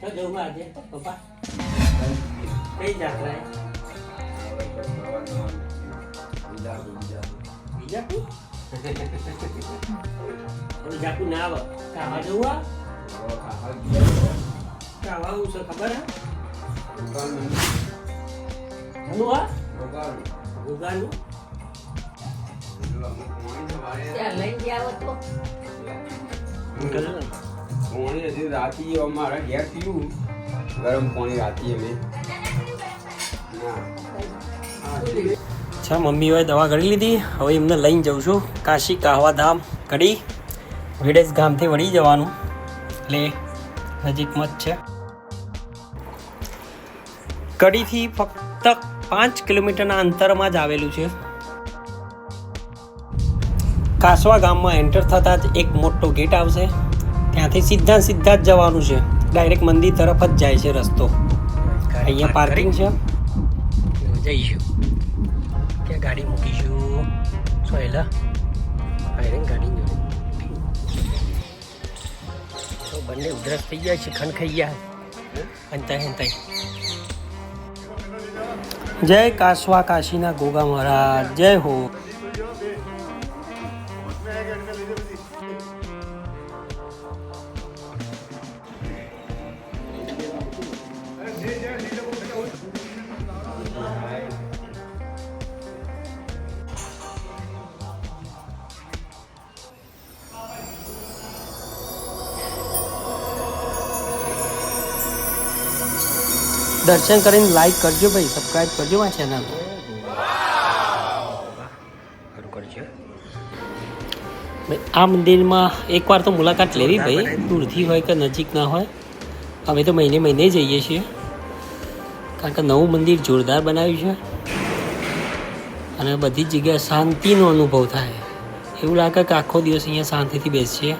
તો જવું આજે પપ્પા? કઈ જાત્રા? બીજાપુર? બીજાપુર ના આવે. કાવા જવું આ કાવા હું છે ખબર હે? આ ગુગાનું ત્યાં લઈ ગયા તો. પાણી હજી રાતી અમારા ઘેર પીવું ગરમ પાણી રાતી અમે અચ્છા, મમ્મીઓએ દવા ઘડી લીધી. હવે એમને લઈને જઉં છું. કાશી કાહવા ધામ ઘડી. વિડેશ ગામથી વળી જવાનું. એટલે નજીકમાં જ છે. કડીથી ફક્ત પાંચ કિલોમીટરના અંતરમાં જ આવેલું છે. કાસવા ગામમાં એન્ટર થતાં જ એક મોટો ગેટ આવશે. ત્યાંથી સીધા સીધા જ જવાનું છે. ડાયરેક્ટ મંદિર તરફ જ જાય છે રસ્તો. અહીંયા પાર્કિંગ છે. જઈશું. ત્યાં ગાડી મૂકીશું. સોયલા આયરન ગાડી જોડે. તો બંને ઉધરસ થઈ ગયા છે ખંડ ખાઈ ગયા. હંતાઈ હંતાઈ જય કાશવા કાશીના ગોગા મહારાજ. જય હો. દર્શન કરીને લાઈક કરજો ભાઈ સબસ્ક્રાઇબ કરજો આ ચેનલ કરજો. આ મંદિરમાં એકવાર તો મુલાકાત લેવી ભાઈ દૂરથી હોય કે નજીક ના હોય. અમે તો મહિને મહિને જઈએ છીએ. કારણ કે નવું મંદિર જોરદાર બનાવ્યું છે. અને બધી જગ્યાએ શાંતિનો અનુભવ થાય. એવું લાગે કે આખો દિવસ અહીંયા શાંતિથી બેસીએ.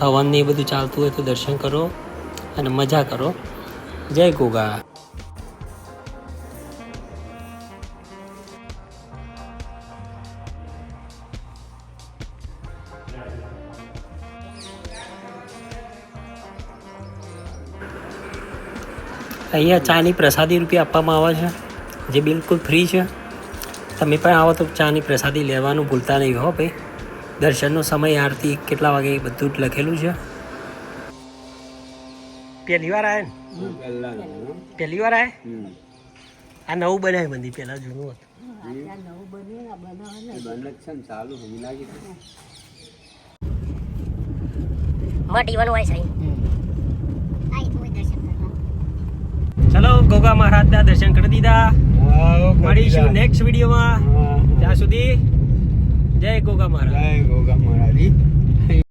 હવનને એ બધું ચાલતું હોય તો દર્શન કરો અને મજા કરો. જય ગોગા. અહીંયા ચાની પ્રસાદી રૂપે આપવામાં આવે છે જે બિલકુલ ફ્રી છે. તમે પણ આવો તો ચાની પ્રસાદી લેવાનું ભૂલતા નહીં હો ભાઈ. દર્શનનો સમય આરતી કેટલા વાગે એ બધું જ લખેલું છે. પહેલી વાર આવે ને? પહેલી વાર આવે આ નવું બનાવ્યું મંદિર પહેલાં જૂનું હતું. ચાલુ હમી મટી વાનું હોય સાઈ આઈ તો દર્શન કરવા ચલો ગોગા મહારાજના દર્શન કરી દીધા. મળીશું નેક્સ્ટ વિડીયોમાં ત્યાં સુધી જય ગોગા મહારાજ. જય ગોગા મહારાજી.